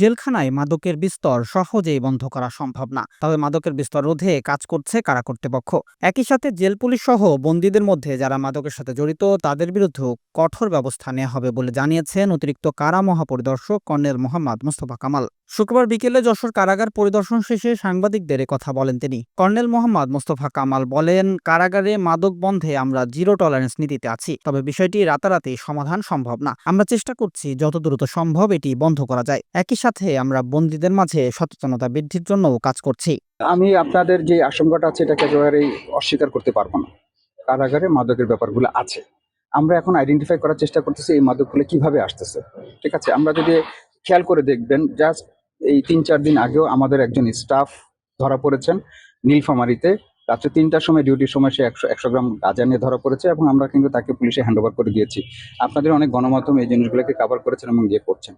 জেলখানায় মাদকের বিস্তর সহজেই বন্ধ করা সম্ভব না। তবে মাদকের বিস্তর রোধে কাজ করছে কারা কর্তৃপক্ষ। একই সাথে জেল পুলিশ সহ বন্দীদের মধ্যে যারা মাদকের সাথে জড়িত তাদের বিরুদ্ধে কঠোর ব্যবস্থা নেওয়া হবে বলে জানিয়েছেন অতিরিক্ত কারা মহাপরিদর্শক কর্নেল মোহাম্মদ মোস্তফা কামাল। শুক্রবার বিকেলে যশোর কারাগার পরিদর্শন শেষে সাংবাদিকদের কথা বলেন তিনি। কর্নেল মোহাম্মদ মোস্তফা কামাল বলেন, কারাগারে মাদক বন্ধে আমরা জিরো টলারেন্স নীতিতে আছি, তবে বিষয়টি রাতারাতি সমাধান সম্ভব না। আমরা চেষ্টা করছি যত দ্রুত সম্ভব এটি বন্ধ করা যায়। একই সাথে আমরা বন্দীদের মাঝে সচেতনতা বৃদ্ধির জন্যও কাজ করছি। আমি আপনাদের যে আশঙ্কাটা আছে, এটাকে একেবারেই অস্বীকার করতে পারব না। কারাগারে মাদকের ব্যাপারগুলো আছে। আমরা এখন আইডেন্টিফাই করার চেষ্টা করতেছি, এই মাদকগুলো কীভাবে আসতেছে। ঠিক আছে? আমরা যদি খেয়াল করে দেখবেন জাস্ট এই তিন চার দিন আগেও আমাদের একজন স্টাফ ধরা পড়েছেন নীলফামারিতে। রাত্রে তিনটার সময় ডিউটির সময় সে একশো একশো গ্রাম গাঁজা নিয়ে ধরা পড়েছে এবং আমরা কিন্তু তাকে পুলিশে হ্যান্ড ওভার করে দিয়েছি। আপনাদের অনেক গণমাধ্যম এই জিনিসগুলোকে কাভার করেছেন এবং ইয়ে করছেন।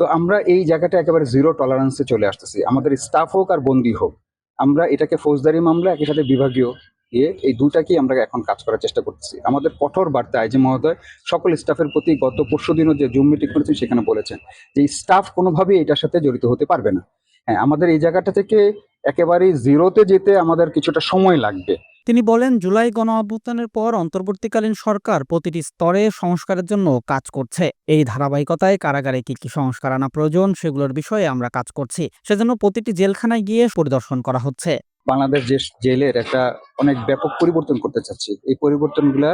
তো আমরা এই জায়গাটা একেবারে জিরো টলারেন্সে চলে আসতেছি। আমাদের স্টাফ হোক আর বন্দি হোক, আমরা এটাকে ফৌজদারি মামলা, একই সাথে বিভাগীয় ইয়ে এই দুটাকেই আমরা এখন কাজ করার চেষ্টা করতেছি। আমাদের কঠোর বার্তা আইজি মহোদয় সকল স্টাফের প্রতি গত পরশু দিনও যে জুম মিটিং করেছেন সেখানে বলেছেন যে স্টাফ কোনোভাবেই এটার সাথে জড়িত হতে পারবে না। হ্যাঁ আমাদের এই জায়গাটা থেকে একেবারেই জিরোতে যেতে আমাদের কিছুটা সময় লাগবে। তিনি বলেন, জুলাই গণ অভ্যুত্থানের পর অন্তর্বর্তীকালীন সরকার প্রতিটি স্তরে সংস্কারের জন্য কাজ করছে। এই ধারাবাহিকতায় কারাগারে কি কি সংস্কার আনা প্রয়োজন সেগুলোর বিষয়ে আমরা কাজ করছি। সেজন্য প্রতিটি জেলখানায় গিয়ে পরিদর্শন করা হচ্ছে। বাংলাদেশ যে জেলের একটা অনেক ব্যাপক পরিবর্তন করতে চাচ্ছি। এই পরিবর্তনগুলা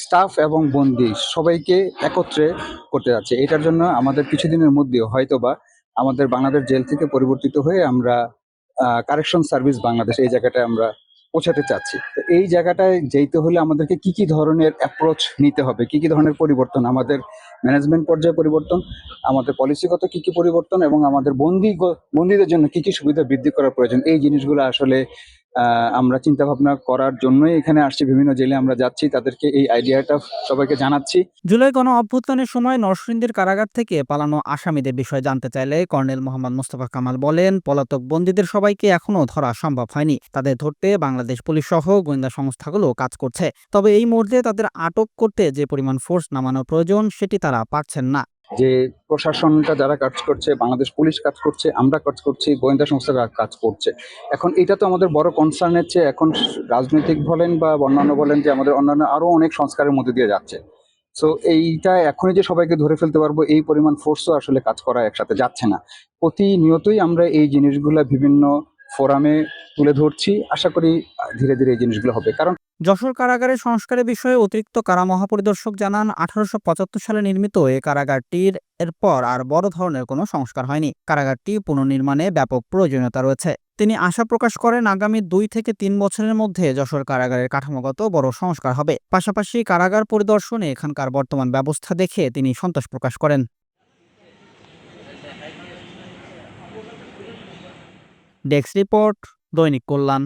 স্টাফ এবং বন্দি সবাইকে একত্রে করতে যাচ্ছে। এটার জন্য আমাদের কিছুদিনের মধ্যে হয়তোবা আমাদের বাংলাদেশ জেল থেকে পরিবর্তিত হয়ে আমরা কারেকশন সার্ভিস বাংলাদেশ, এই জায়গাটায় আমরা পৌঁছাতে চাচ্ছি। তো এই জায়গাটায় যেতে হলে আমাদেরকে কি কি ধরনের অ্যাপ্রোচ নিতে হবে? কি কি ধরনের পরিবর্তন? আমাদের ম্যানেজমেন্ট পর্যায়ে পরিবর্তন, আমাদের পলিসিগত কি কি পরিবর্তন এবং আমাদের বন্দি বন্দীদের জন্য কি কি সুবিধা বৃদ্ধি করার প্রয়োজন? এই জিনিসগুলো আসলে আমরা চিন্তা ভাবনা করার জন্যই এখানে আসছি। বিভিন্ন জেলে আমরা যাচ্ছি, তাদেরকে এই আইডিয়াটা সবাইকে জানাচ্ছি। জুলাই গণ অভ্যুত্থানের সময় নরসিংদীর কারাগার থেকে পালানো আসামিদের বিষয়ে জানতে চাইলে কর্নেল মোহাম্মদ মোস্তফা কামাল বলেন, পলাতক বন্দীদের সবাইকে এখনও ধরা সম্ভব হয়নি। তাদের ধরতে বাংলাদেশ পুলিশ সহ গোয়েন্দা সংস্থাগুলো কাজ করছে। তবে এই মুহূর্তে তাদের আটক করতে যে পরিমাণ ফোর্স নামানোর প্রয়োজন, সেটি তারা পারছেন না। যে প্রশাসনটা যারা কাজ করছে, বাংলাদেশ পুলিশ কাজ করছে, আমরা কাজ করছি, গোয়েন্দা সংস্থারা কাজ করছে। এখন এটা তো আমাদের বড় কনসার্নের চেয়ে এখন রাজনৈতিক বলেন বা অন্যান্য বলেন যে আমাদের অন্যান্য আরও অনেক সংস্কারের মধ্যে দিয়ে যাচ্ছে। সো এইটা এখনই যে সবাইকে ধরে ফেলতে পারব, এই পরিমাণ ফোর্সও আসলে কাজ করা একসাথে যাচ্ছে না। প্রতিনিয়তই আমরা এই জিনিসগুলো বিভিন্ন ফোরামে তুলে ধরছি। আশা করি ধীরে ধীরে এই জিনিসগুলো হবে। কারণ যশোর কারাগারের সংস্কারের বিষয়ে অতিরিক্ত কারা মহাপরিদর্শক জানান, আঠারোশো পঁচাত্তর সালে নির্মিত এই কারাগারটির এরপর আর বড় ধরনের কোনো সংস্কার হয়নি। কারাগারটি পুনর্নির্মাণে ব্যাপক প্রয়োজনীয়তা রয়েছে। তিনি আশা প্রকাশ করেন, আগামী দুই থেকে তিন বছরের মধ্যে যশোর কারাগারের কাঠামোগত বড় সংস্কার হবে। পাশাপাশি কারাগার পরিদর্শনে এখানকার বর্তমান ব্যবস্থা দেখে তিনি সন্তোষ প্রকাশ করেন। ডেস্ক রিপোর্ট, দৈনিক কল্যাণ।